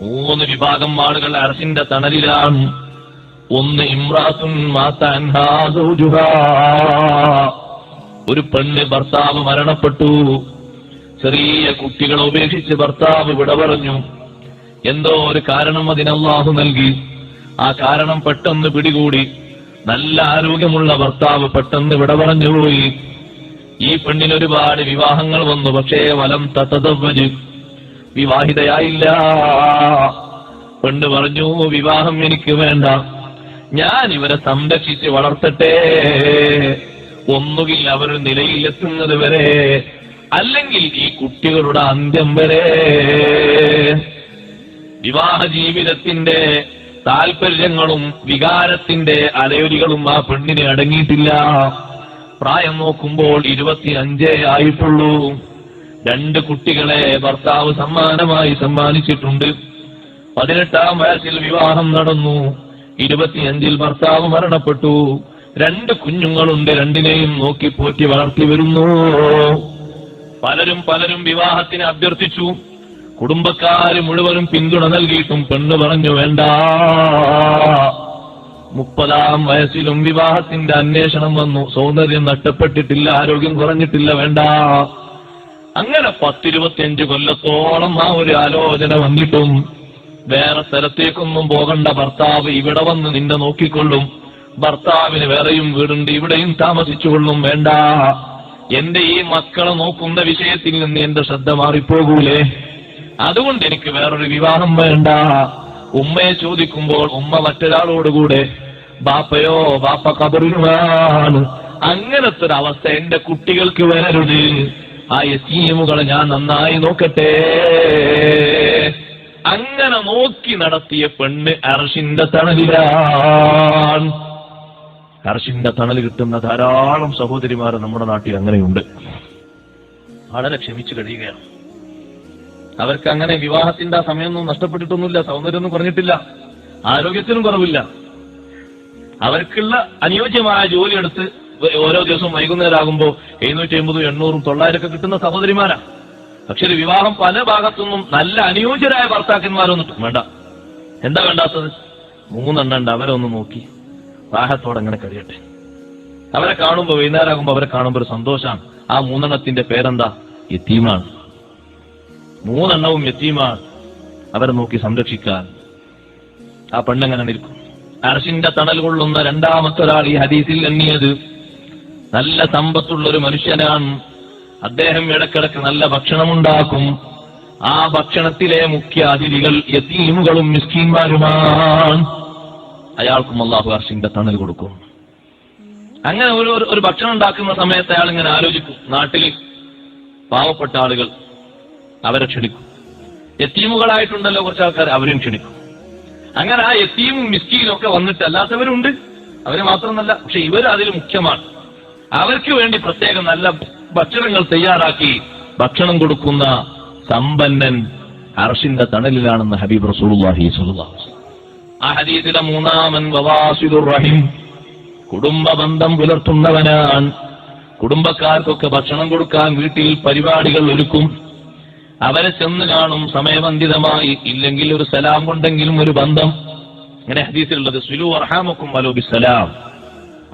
മൂന്ന് വിഭാഗം ആളുകൾ അറസിന്റെ തണലിലാണ്. ഒന്ന് ഇമ്രാസുൻ ഒരു പെണ്ണ് ഭർത്താവ് മരണപ്പെട്ടു. ചെറിയ കുട്ടികളെ ഉപേക്ഷിച്ച് ഭർത്താവ് വിട പറഞ്ഞു. എന്തോ ഒരു കാരണം അതിനല്ലാഹു നൽകി. ആ കാരണം പെട്ടെന്ന് പിടികൂടി. നല്ല ആരോഗ്യമുള്ള ഭർത്താവ് പെട്ടെന്ന് വിട പറഞ്ഞുപോയി. ഈ പെണ്ണിന് ഒരുപാട് വിവാഹങ്ങൾ വന്നു പക്ഷേ വലം തത്തതവ്വജ് വിവാഹിതയായില്ല. പെണ്ണ് പറഞ്ഞു വിവാഹം എനിക്ക് വേണ്ട. ഞാൻ ഇവരെ സംരക്ഷിച്ച് വളർത്തട്ടെ. ഒന്നുകിൽ അവർ നിലയിലെത്തുന്നത് വരെ അല്ലെങ്കിൽ ഈ കുട്ടികളുടെ അന്ത്യം വരെ. വിവാഹ ജീവിതത്തിന്റെ താല്പര്യങ്ങളും വികാരത്തിന്റെ അലയൊലികളും ആ പെണ്ണിനെ അടങ്ങിയിട്ടില്ല. പ്രായം നോക്കുമ്പോൾ ഇരുപത്തി അഞ്ചേ ആയിട്ടുള്ളൂ. രണ്ട് കുട്ടികളെ ഭർത്താവ് സമ്മാനമായി സമ്മാനിച്ചിട്ടുണ്ട്. പതിനെട്ടാം വയസ്സിൽ വിവാഹം നടന്നു. ഇരുപത്തിയഞ്ചിൽ ഭർത്താവ് മരണപ്പെട്ടു. രണ്ട് കുഞ്ഞുങ്ങളുണ്ട് രണ്ടിനെയും നോക്കി പോറ്റി വളർത്തി വരുന്നു. പലരും പലരും വിവാഹത്തിന് അഭ്യർത്ഥിച്ചു. കുടുംബക്കാര് മുഴുവനും പിന്തുണ നൽകിയിട്ടും പെണ്ണ് പറഞ്ഞു വേണ്ട. മുപ്പതാം വയസ്സിലും വിവാഹത്തിന്റെ അന്വേഷണം വന്നു. സൗന്ദര്യം നഷ്ടപ്പെട്ടിട്ടില്ല ആരോഗ്യം കുറഞ്ഞിട്ടില്ല വേണ്ട. അങ്ങനെ പത്തിരുപത്തിയഞ്ച് കൊല്ലത്തോളം ആ ഒരു ആലോചന വന്നിട്ടും വേറെ സ്ഥലത്തേക്കൊന്നും പോകണ്ട ഭർത്താവ് ഇവിടെ വന്ന് നിന്നെ നോക്കിക്കൊള്ളും. ഭർത്താവിന് വേറെയും വീടുണ്ട് ഇവിടെയും താമസിച്ചുകൊള്ളും വേണ്ട. എന്റെ ഈ മക്കളെ നോക്കുന്ന വിഷയത്തിൽ നിന്ന് എന്റെ ശ്രദ്ധ മാറിപ്പോകൂലേ? അതുകൊണ്ട് എനിക്ക് വേറൊരു വിവാഹം വേണ്ട. ഉമ്മയെ ചോദിക്കുമ്പോൾ ഉമ്മ മറ്റൊരാളോടുകൂടെ ബാപ്പയോ ബാപ്പ കബറിനുമാണ് അങ്ങനത്തെ ഒരു അവസ്ഥ എന്റെ കുട്ടികൾക്ക് വരരുത്. ആ യസീമുകളെ ഞാൻ നന്നായി നോക്കട്ടെ. അങ്ങനെ നോക്കി നടത്തിയ പെണ്ണ് അർഷിന്റെ തണലിലാണ്. അർഷിന്റെ തണൽ കിട്ടുന്ന ധാരാളം സഹോദരിമാർ നമ്മുടെ നാട്ടിൽ അങ്ങനെയുണ്ട്. വളരെ ക്ഷമിച്ചു കഴിയുകയാണ്. അവർക്ക് അങ്ങനെ വിവാഹത്തിന്റെ സമയമൊന്നും നഷ്ടപ്പെട്ടിട്ടൊന്നുമില്ല സൗന്ദര്യമൊന്നും കുറഞ്ഞിട്ടില്ല ആരോഗ്യത്തിനും കുറവില്ല. അവർക്കുള്ള അനുയോജ്യമായ ജോലി എടുത്ത് ഓരോ ദിവസവും വൈകുന്നേരം ആകുമ്പോൾ എഴുന്നൂറ്റി അമ്പതും എണ്ണൂറും തൊള്ളായിരമൊക്കെ കിട്ടുന്ന സഹോദരിമാരാ. പക്ഷെ ഒരു വിവാഹം പല ഭാഗത്തുനിന്നും നല്ല അനുയോജ്യരായ ഭർത്താക്കന്മാരൊന്നും വേണ്ട. എന്താ വേണ്ടാത്തത്? മൂന്നെണ്ണം ഉണ്ട്. അവരെ ഒന്ന് നോക്കി. വാഹത്തോടെ അങ്ങനെ കഴിയട്ടെ. അവരെ കാണുമ്പോൾ വൈകുന്നേരം ആകുമ്പോൾ അവരെ കാണുമ്പോൾ ഒരു സന്തോഷമാണ് ആ മൂന്നെണ്ണത്തിന്റെ പേരെന്താ? യത്തീമാണ്. മൂന്നെണ്ണവും യത്തീമാണ്. അവരെ നോക്കി സംരക്ഷിക്കാൻ. ആ പെണ്ണെങ്ങനെ നിൽക്കും. അർഷിന്റെ തണൽ കൊള്ളുന്ന രണ്ടാമത്തെ ഒരാൾ ഈ ഹദീസിൽ എണ്ണിയത് നല്ല സമ്പത്തുള്ള ഒരു മനുഷ്യനാണ്. അദ്ദേഹം ഇടക്കിടക്ക് നല്ല ഭക്ഷണമുണ്ടാക്കും. ആ ഭക്ഷണത്തിലെ മുഖ്യ അതിഥികൾ യത്തീമുകളും മിസ്കീന്മാരുമാണ് അയാൾക്കും അള്ളാഹു അർഷിന്റെ തണൽ കൊടുക്കും. അങ്ങനെ ഒരു ഒരു- ഭക്ഷണം ഉണ്ടാക്കുന്ന സമയത്ത് അയാൾ ഇങ്ങനെ ആലോചിക്കും. നാട്ടിൽ പാവപ്പെട്ട ആളുകൾ അവരെ ക്ഷണിക്കും. യത്തീമുകളായിട്ടുണ്ടല്ലോ കുറച്ച് ആൾക്കാർ അവരും ക്ഷണിക്കും. അങ്ങനെ ആ യത്തീമും മിസ്കീനും ഒക്കെ വന്നിട്ട് അല്ലാത്തവരുണ്ട് അവർ മാത്രമല്ല പക്ഷെ ഇവർ അതിൽ മുഖ്യമാണ്. അവർക്ക് വേണ്ടി പ്രത്യേകം നല്ല ഭക്ഷണങ്ങൾ തയ്യാറാക്കി ഭക്ഷണം കൊടുക്കുന്ന സമ്പന്നൻ അർഷിന്റെ തണലിലാണെന്ന് ഹബീബ് റസൂലുള്ളാഹി ആ ഹദീസിലെ മൂന്നാമൻ വവാസിദുർ റഹിം കുടുംബ ബന്ധം പുലർത്തുന്നവനാണ്. കുടുംബക്കാർക്കൊക്കെ ഭക്ഷണം കൊടുക്കാൻ വീട്ടിൽ പരിപാടികൾ ഒരുക്കും. അവരെ ചെന്ന് കാണും സമയബന്ധിതമായി ഇല്ലെങ്കിൽ ഒരു സലാം കൊണ്ടെങ്കിലും ഒരു ബന്ധം. ഇങ്ങനെ ഹദീസിലുള്ളത് സുലു അർഹാമക്കും വലോബി ബിസലാം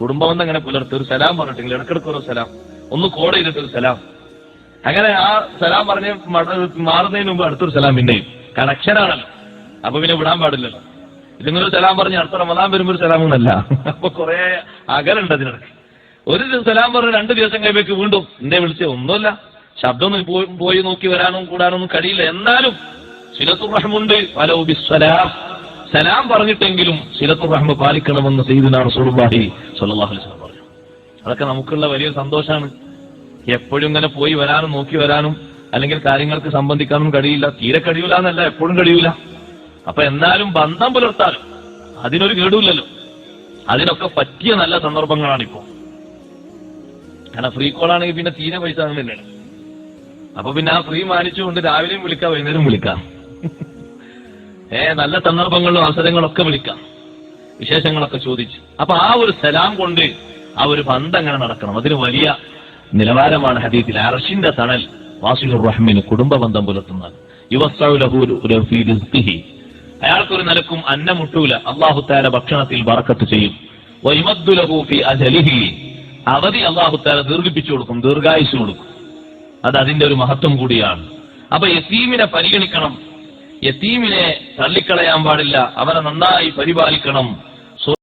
കുടുംബബന്ധം അങ്ങനെ പുലർത്തി ഒരു സലാം പറഞ്ഞിട്ടില്ല ഇടക്കിടക്ക് ഒരു സലാം. ഒന്ന് കോഡ് ചെയ്തിട്ട് ഒരു സലാം. അങ്ങനെ ആ സലാം പറഞ്ഞ് മാറുന്നതിന് മുമ്പ് അടുത്തൊരു സലാം പിന്നെയും. കണക്ഷനാണല്ലോ അപ്പൊ പിന്നെ വിടാൻ പാടില്ലല്ലോ. ഇതിങ്ങനൊരു സലാം പറഞ്ഞ് അടുത്ത റമദാൻ വരുമ്പോൾ ഒരു സലാം ഒന്നല്ല അപ്പൊ കുറെ അകലുണ്ട് അതിനിടയ്ക്ക്. ഒരു സലാം പറഞ്ഞ് രണ്ട് ദിവസം കഴിയുമ്പോഴേക്ക് വീണ്ടും എന്നെ വിളിച്ച് ഒന്നുമില്ല. ശബ്ദം പോയി നോക്കി വരാനും കൂടാനൊന്നും കഴിയില്ല. എന്നാലും സിലത്തുർ റഹ്മുണ്ട് വലോ ബിസ്സലാം. സലാം പറഞ്ഞിട്ടെങ്കിലും സിലത്തു റഹ്മ പാലിക്കണമെന്ന് റസൂലുള്ളാഹി സ്വല്ലല്ലാഹു അലൈഹി വസല്ലം പറഞ്ഞു. അതൊക്കെ നമുക്കുള്ള വലിയ സന്തോഷമാണ് എപ്പോഴും ഇങ്ങനെ പോയി വരാനും നോക്കി വരാനും അല്ലെങ്കിൽ കാര്യങ്ങൾക്ക് സംബന്ധിക്കാനും കഴിയില്ല. തീരെ കഴിയൂല എന്നല്ല എപ്പോഴും കഴിയൂല. അപ്പൊ എന്നാലും ബന്ധം പുലർത്താനും അതിനൊരു കേടുമില്ലല്ലോ. അതിനൊക്കെ പറ്റിയ നല്ല സന്ദർഭങ്ങളാണ് സന്ദർഭങ്ങളാണിപ്പോ. കാരണം ഫ്രീ കോൾ ആണെങ്കിൽ പിന്നെ തീരെ പൈസ അങ്ങനെയല്ലേ അപ്പൊ പിന്നെ ആ ഫ്രീ മാനിച്ചുകൊണ്ട് രാവിലെയും വിളിക്കാം വൈകുന്നേരം വിളിക്കാം. ഏ നല്ല സന്ദർഭങ്ങളിലും അവസരങ്ങളും ഒക്കെ വിളിക്കാം. വിശേഷങ്ങളൊക്കെ ചോദിച്ചു. അപ്പൊ ആ ഒരു സലാം കൊണ്ട് ആ ഒരു ബന്ധം അങ്ങനെ നടക്കണം? അതിന് വലിയ നിലവാരമാണ് ഹദീത്തിൽ. അർഷിന്റെ തണൽ വാസിലുർ റഹ്മിന് കുടുംബ ബന്ധം പുലർത്തുന്നത് അയാൾക്കൊരു നിലക്കും അന്നം മുട്ടൂല അള്ളാഹുത്താര ഭക്ഷണത്തിൽ വറക്കത്ത് ചെയ്യും. അവധി അള്ളാഹുത്താര ദീർഘിപ്പിച്ചു കൊടുക്കും ദീർഘായുസ് കൊടുക്കും. അത് അതിന്റെ ഒരു മഹത്വം കൂടിയാണ്. അപ്പൊ യസീമിനെ പരിഗണിക്കണം. യത്തീമിനെ തള്ളിക്കളയാൻ പാടില്ല. അവനെ നന്നായി പരിപാലിക്കണം.